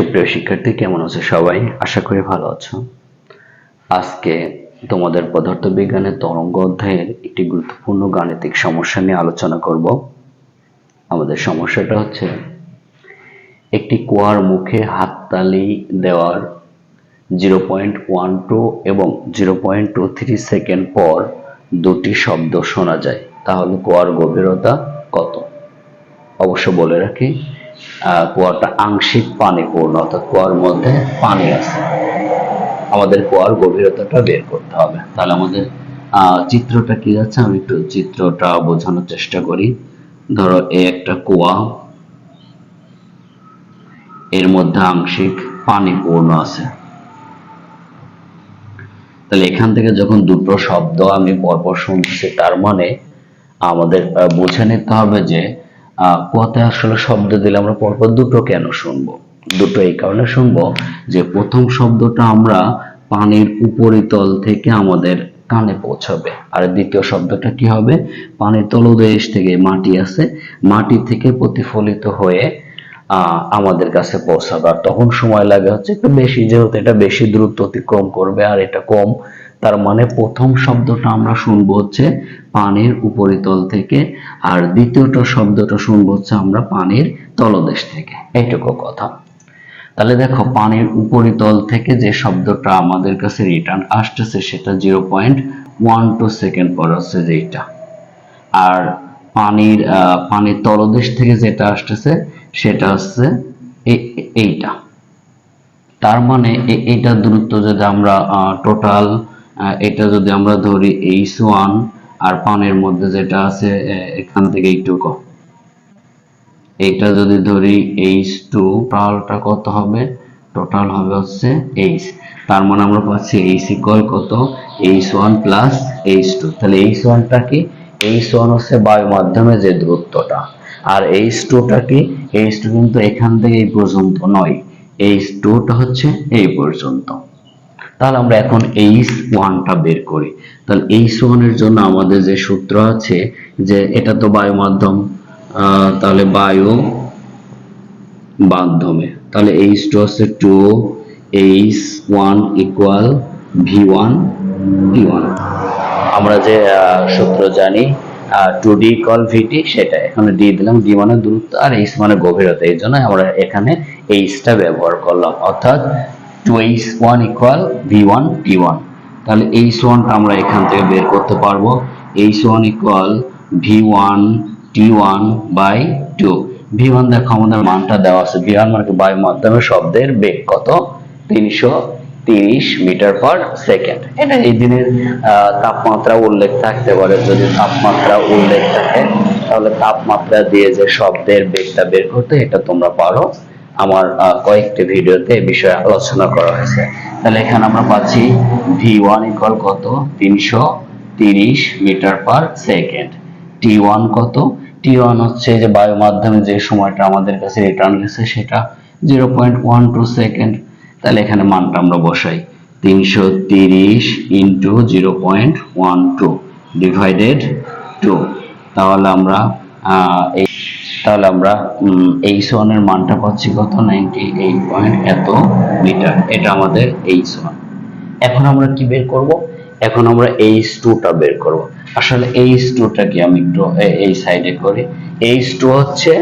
সুপ্রিয় শিক্ষার্থী, কেমন আছো সবাই? আশা করি ভালো আছো। আজকে তোমাদের পদার্থ বিজ্ঞানের তরঙ্গ অধ্যায়ের একটি গুরুত্বপূর্ণ গাণিতিক সমস্যা নিয়ে আলোচনা করব। আমাদের সমস্যাটা হচ্ছে, একটি কুয়ার মুখে হাততালি দেওয়ার জিরো পয়েন্ট ওয়ান টু এবং zero point two three second পর দুটি শব্দ শোনা যায়। তাহলে কুয়ার গভীরতা কত? অবশ্য বলে রাখি কুয়াটা আংশিক পানিপূর্ণ অর্থাৎ কুয়ার মধ্যে পানি আছে। আমাদের কুয়ার গভীরতাটা বের করতে হবে। তাহলে আমাদের চিত্রটা কি যাচ্ছে আমি একটু চিত্রটা বোঝানোর চেষ্টা করি। ধরো এই একটা কুয়া, এর মধ্যে আংশিক পানি পূর্ণ আছে। তাহলে এখান থেকে যখন দুটো শব্দ আমি পরপর শুনছি তার মানে আমাদের বুঝে নিতে হবে যে কুয়াতে আসলে শব্দ দিলে আমরা পরপর দুটো কেন শুনব? দুটো এই কারণে শুনব যে প্রথম শব্দটা আমরা পানির উপরিতল থেকে আমাদের কানে পৌঁছাবে। আর দ্বিতীয় শব্দটা কি হবে? পানির তলদেশ থেকে মাটি আছে, মাটি থেকে প্রতিফলিত হয়ে আমাদের কাছে পৌঁছাবে। আর তখন সময় লাগে হচ্ছে একটু বেশি, যেহেতু এটা বেশি দ্রুত অতিক্রম করবে, আর এটা কম তার মানে প্রথম শব্দটা আমরা শুনব হচ্ছে পানির উপরিতল থেকে, আর দ্বিতীয়টা শব্দটা শুনব হচ্ছে আমরা পানির তলদেশ থেকে। এইটুকু কথা। তাহলে দেখো, পানির উপরিতল থেকে যে শব্দটা আমাদের কাছে রিটার্ন আসতেছে, সেটা zero point one two second পর হচ্ছে যেটা আর পানির পানির তলদেশ থেকে যেটা আসতেছে, সেটা হচ্ছে এইটা। তার মানে এ- এইটার দূরত্ব যদি আমরা টোটাল এটা যদি আমরা ধরি এইচ ওয়ান আর পানের মধ্যে যেটা আছে এখান থেকে এইটুকু এইটা যদি ধরি এইচ টু টোটালটা কত হবে? টোটাল হবে হচ্ছে এইচ। তার মানে আমরা পাচ্ছি এইচ ইকুয়াল কত? H one plus H two. তাহলে এইচ ওয়ানটা কি? এইচ ওয়ান হচ্ছে বায়ু মাধ্যমে যে দূরত্বটা। আর এইচ টুটা কি? এইচ টু কিন্তু এখান থেকে এই পর্যন্ত নয়। এইচ টুটা হচ্ছে এই পর্যন্ত। তাহলে আমরা এখন এইচ ওয়ানটা বের করি। তাহলে এইচ ওয়ানের জন্য আমাদের যে সূত্র আছে যে এটা তো বায়ু মাধ্যম তাহলে বায়ু মাধ্যমে তাহলে এইচ টু হচ্ছে two H one equal V one V one আমরা যে সূত্র জানি টু ডি ইকুয়াল ভিটি সেটা এখানে ডি দিলাম ডি মানে দূরত্ব আর এইচ মানে গভীরতা। এই জন্য আমরা এখানে এইচটা ব্যবহার করলাম। অর্থাৎ two H one equal V one T one তাহলে এইচ ওয়ানটা আমরা এখান থেকে বের করতে পারব। H one equal V one T one by two V one দেখো আমাদের মানটা দেওয়া আছে। ভি ওয়ান মানে বায়ু মাধ্যমে শব্দের বেগ কত? তিনশো তিরিশ মিটার পার সেকেন্ড। এটা এই দিনের আহ, তাপমাত্রা উল্লেখ থাকতে পারে। যদি তাপমাত্রা উল্লেখ থাকে তাহলে তাপমাত্রা দিয়ে যে শব্দের বেগটা বের করতে এটা তোমরা পারো। আমার কয়েকটি ভিডিওতে এই বিষয়ে আলোচনা করা হয়েছে। তাহলে এখানে আমরা পাচ্ছি ভি ওয়ান ইকুয়াল কত? তিনশো তিরিশ meter per second. T one কত? টি ওয়ান হচ্ছে যে বায়ু মাধ্যমে যে সময়টা আমাদের কাছে রিটার্ন গেছে সেটা zero point one two second তাহলে এখানে মানটা আমরা বসাই। তিনশো তিরিশ into zero point one two divided two তাহলে আমরা এই তাহলে আমরা এইচ ওয়ানের মানটা পাচ্ছি কত? নাইনটি এইট পয়েন্ট এত মিটার। এটা আমাদের এইচ ওয়ান এখন আমরা কি বের করব? এখন আমরা এইচ টুটা বের করব। আসলে এইচ টুটা কি আমি একটু এই সাইডে করি। এইচ টু হচ্ছে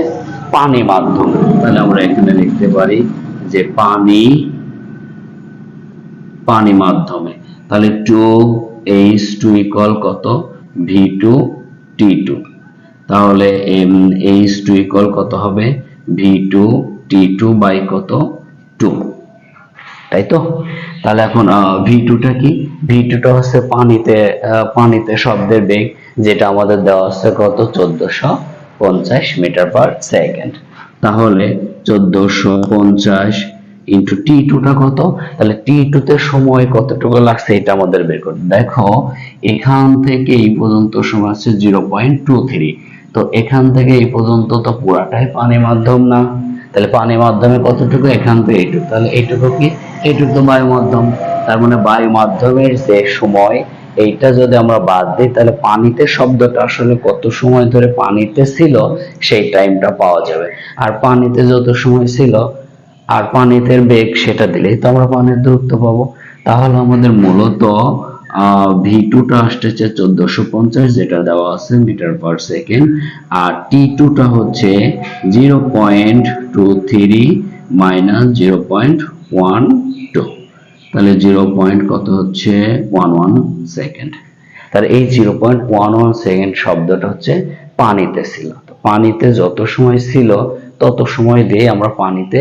পানি মাধ্যম। তাহলে আমরা এখানে লিখতে পারি যে পানি পানি মাধ্যমে। তাহলে টু এইচ টু ইকুয়াল কত? ভি টু টি টু তাহলে এইচ টু ইকুয়াল কত হবে? V two T two by কত? টু তাই তো? তাহলে এখন ভি টুটা কি? ভি টুটা হচ্ছে পানিতে পানিতে শব্দের বেগ, যেটা আমাদের দেওয়া আছে কত? চোদ্দশো পঞ্চাশ মিটার পার সেকেন্ড। তাহলে চোদ্দশো পঞ্চাশ ইন্টু টি টুটা কত? তাহলে টি টুতে সময় কতটুকু লাগছে এটা আমাদের বের করতে দেখো, এখান থেকে এই পর্যন্ত সময় আছে জিরো পয়েন্ট টু থ্রি তো এখান থেকে এই পর্যন্ত তো পুরাটাই পানি মাধ্যম না। তাহলে পানি মাধ্যমে কতটুকু এখান থেকে এইটুকু? তাহলে এইটুকু কি? এইটুকু তো বায়ু মাধ্যম। তার মানে বায়ু মাধ্যমের যে সময়, এইটা যদি আমরা বাদ দিই, তাহলে পানিতে শব্দটা আসলে কত সময় ধরে পানিতে ছিল, সেই টাইমটা পাওয়া যাবে। আর পানিতে যত সময় ছিল, আর পানিতে বেগ, সেটা দিলেই তো আমরা পানির দূরত্ব পাবো। তাহলে আমাদের মূলত ভি টুটা আসতেছে চোদ্দশো পঞ্চাশ, যেটা দেওয়া আছে মিটার পার সেকেন্ড। আর টি টুটা হচ্ছে zero point two three minus zero point one two. তাহলে জিরো পয়েন্ট কত হচ্ছে? One one second. তাহলে এই zero point one one second শব্দটা হচ্ছে পানিতে ছিল। তো পানিতে যত সময় ছিল, তত সময় দিয়ে আমরা পানিতে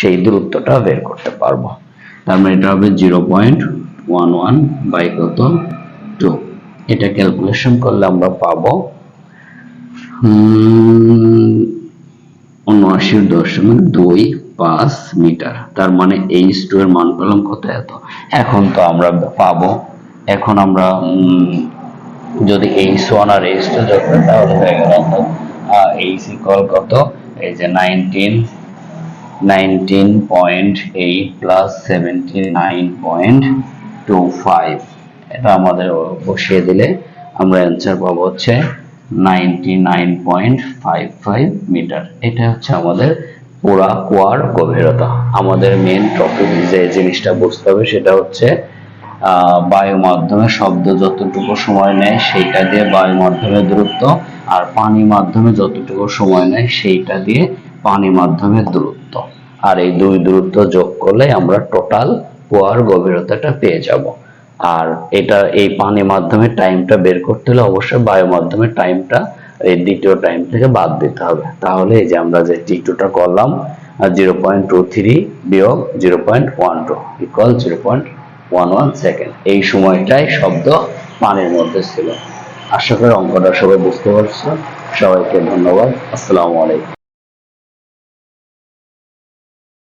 সেই দূরত্বটা বের করতে পারব। তার মানে এটা হবে zero point one one by কত? টু এটা ক্যালকুলেশন করলে আমরা পাবো উনআশি দশমিক দুই পাঁচ মিটার। তার মানে এইচ টু এর মান পেলাম কত এত? এখন তো আমরা পাবো এখন আমরা উম, যদি এইচ ওয়ান আর এইচ টু যোগ করি তাহলে হয়ে গেল এইচ ইকুয়াল কত? এই যে nineteen nineteen point eight plus seventy nine point two five এটা আমাদের বসিয়ে দিলে আমরা অ্যান্সার পাবো হচ্ছে ninety nine point five five meter এটা হচ্ছে আমাদের পুরা কুয়ার গভীরতা। আমাদের মেন টপিক যে জিনিসটা বুঝতে হবে সেটা হচ্ছে বায়ু মাধ্যমে শব্দ যতটুকু সময় নেয় সেইটা দিয়ে বায়ু মাধ্যমে দূরত্ব, আর পানি মাধ্যমে যতটুকু সময় নেয় সেইটা দিয়ে পানি মাধ্যমে দূরত্ব। আর এই দুই দূরত্ব যোগ করলে আমরা টোটাল কুয়ার গভীরতাটা পেয়ে যাব। আর এটা এই পানি মাধ্যমে টাইমটা বের করতে হলে অবশ্যই বায়ু মাধ্যমে টাইমটা এই দ্বিতীয় টাইম থেকে বাদ দিতে হবে। তাহলে এই যে আমরা যে টি টুটা করলাম জিরো পয়েন্ট টু থ্রি বিয়োগ zero point one two equal zero point one one second এই সময়টাই শব্দ পানির মধ্যে ছিল। আশা করি অঙ্কটা সবাই বুঝতে পারছ। সবাইকে ধন্যবাদ। আসসালামু আলাইকুম।